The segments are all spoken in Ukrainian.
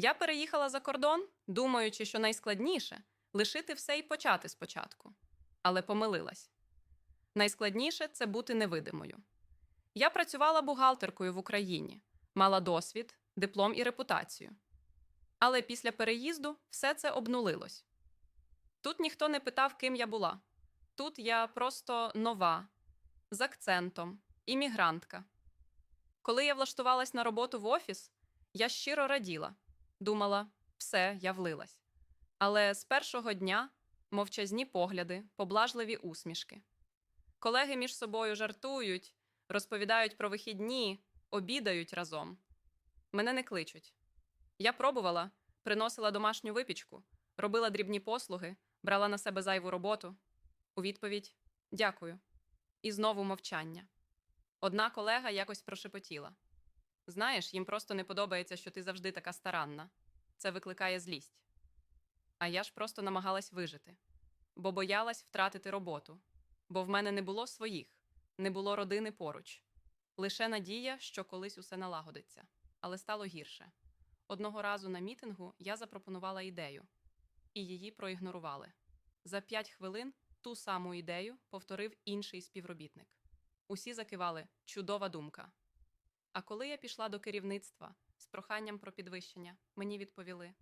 Я переїхала за кордон, думаючи, що найскладніше лишити все і почати спочатку. Але помилилась. Найскладніше це бути невидимою. Я працювала бухгалтеркою в Україні, мала досвід, диплом і репутацію. Але після переїзду все це обнулилось. Тут ніхто не питав, ким я була. Тут я просто нова, з акцентом, іммігрантка. Коли я влаштувалась на роботу в офіс, я щиро раділа. Думала, все, я влилась. Але з першого дня мовчазні погляди, поблажливі усмішки. Колеги між собою жартують, розповідають про вихідні, обідають разом. Мене не кличуть. Я пробувала, приносила домашню випічку, робила дрібні послуги, брала на себе зайву роботу. У відповідь дякую. І знову мовчання. Одна колега якось прошепотіла. Знаєш, їм просто не подобається, що ти завжди така старанна. Це викликає злість. А я ж просто намагалась вижити, бо боялась втратити роботу, бо в мене не було своїх, не було родини поруч. Лише надія, що колись усе налагодиться, але стало гірше. Одного разу на мітингу я запропонувала ідею, і її проігнорували. За п'ять хвилин ту саму ідею повторив інший співробітник. Усі закивали чудова думка. А коли я пішла до керівництва з проханням про підвищення, мені відповіли: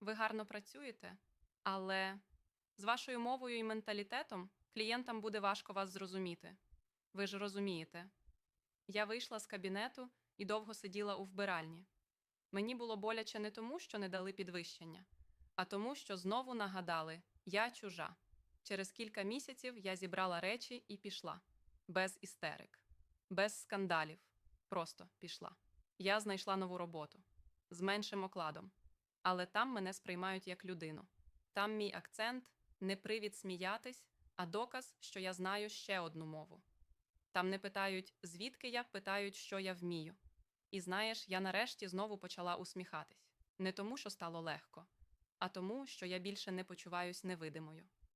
ви гарно працюєте, але з вашою мовою і менталітетом клієнтам буде важко вас зрозуміти. Ви ж розумієте. Я вийшла з кабінету і довго сиділа у вбиральні. Мені було боляче не тому, що не дали підвищення, а тому, що знову нагадали я чужа. Через кілька місяців я зібрала речі і пішла. Без істерик, без скандалів. Просто пішла. Я знайшла нову роботу з меншим окладом. Але там мене сприймають як людину. Там мій акцент не привід сміятись, а доказ, що я знаю ще одну мову. Там не питають, звідки я, питають, що я вмію. І знаєш, я нарешті знову почала усміхатись. Не тому, що стало легко, а тому, що я більше не почуваюсь невидимою.